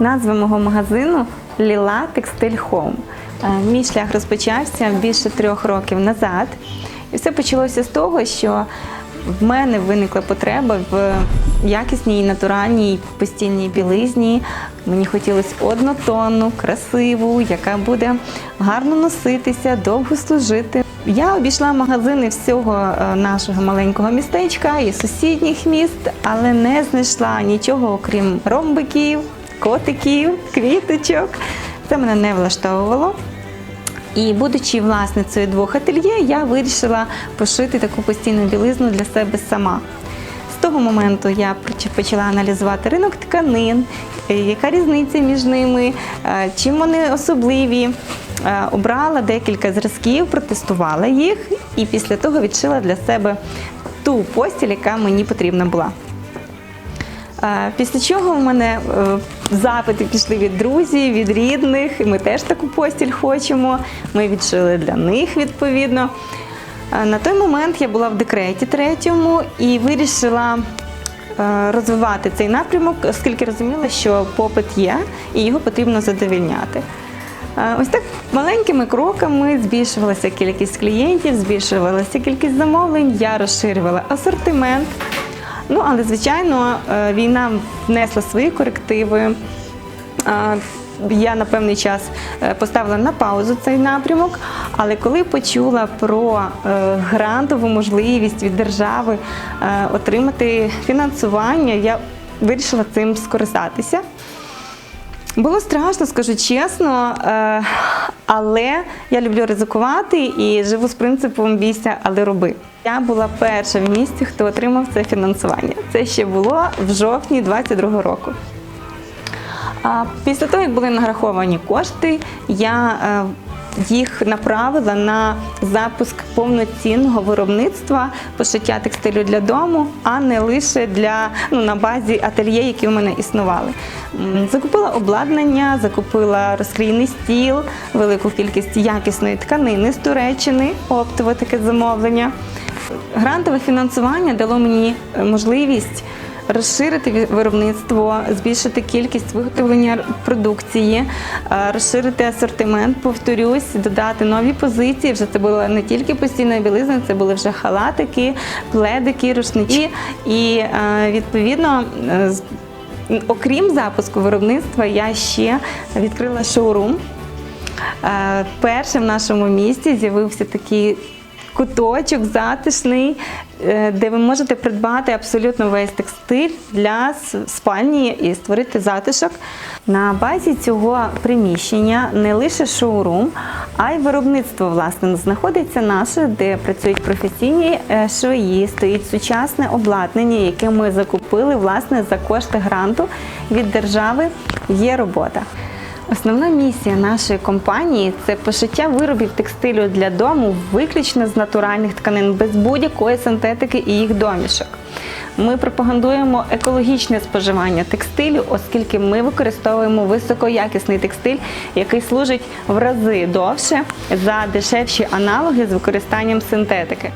Назва мого магазину Ліла Текстиль Хоум. Е, Мій шлях розпочався більше трьох років назад. І все почалося з того, що в мене виникла потреба в якісній, натуральній постільній білизні. Мені хотілося однотонну, красиву, яка буде гарно носитися, довго служити. Я обійшла магазини всього е, нашого маленького містечка і сусідніх міст, але не знайшла нічого, окрім ромбиків, котиків, квіточок. Це мене не влаштовувало. І будучи власницею двох ательє, я вирішила пошити таку постійну білизну для себе сама. З того моменту я почала аналізувати ринок тканин, е, яка різниця між ними, е, чим вони особливі. Е, Обрала декілька зразків, протестувала їх і після того відшила для себе ту постіль, яка мені потрібна була. Після чого в мене е, запити пішли від друзів, від рідних. і Ми теж таку постіль хочемо. Ми відшили для них відповідно. На той момент я була в декреті третьому і вирішила е, розвивати цей напрямок, оскільки розуміла, що попит є і його потрібно задовільняти. Ось так маленькими кроками збільшувалася кількість клієнтів, збільшувалася кількість замовлень, я розширювала асортимент. Ну, але звичайно, е, війна внесла свої корективи. Я на певний час е, поставила на паузу цей напрямок, але коли почула про е, грантову можливість від держави отримати фінансування, я вирішила цим скористатися. Було страшно, скажу чесно, е, але я люблю ризикувати і живу з принципом бійся, але роби. Я була перша в місті, хто отримав це фінансування. Це ще було в жовтні 22-го року. Після того, як були награховані кошти, я е, їх направила на запуск повноцінного виробництва пошиття текстилю для дому, а не лише для ну, на базі ательє, які в мене існували. Закупила обладнання, закупила розкрійний стіл, велику кількість якісної тканини з Туреччини, оптове таке замовлення. Грантове фінансування дало мені е, можливість розширити виробництво, збільшити кількість виготовлення продукції, е, розширити асортимент, повторюсь, додати нові позиції. Вже це була не тільки постійна білизна, це були вже халатики, пледики, рушнички. І е, відповідно. е, Окрім запуску виробництва, я ще відкрила шоурум. Е, Першим в нашому місті з'явився такий куточок затишний, де ви можете придбати абсолютно весь текстиль для спальні і створити затишок. На базі цього приміщення не лише шоурум, а й виробництво власне знаходиться наше, де працюють професійні е, швеї, стоїть сучасне обладнання, яке ми закупили власне за кошти гранту від держави. Є робота. Основна місія нашої компанії це пошиття виробів текстилю для дому виключно з натуральних тканин, без будь-якої синтетики і їх домішок. Ми пропагандуємо екологічне споживання текстилю, оскільки ми використовуємо високоякісний текстиль, який служить в рази довше за дешевші аналоги з використанням синтетики.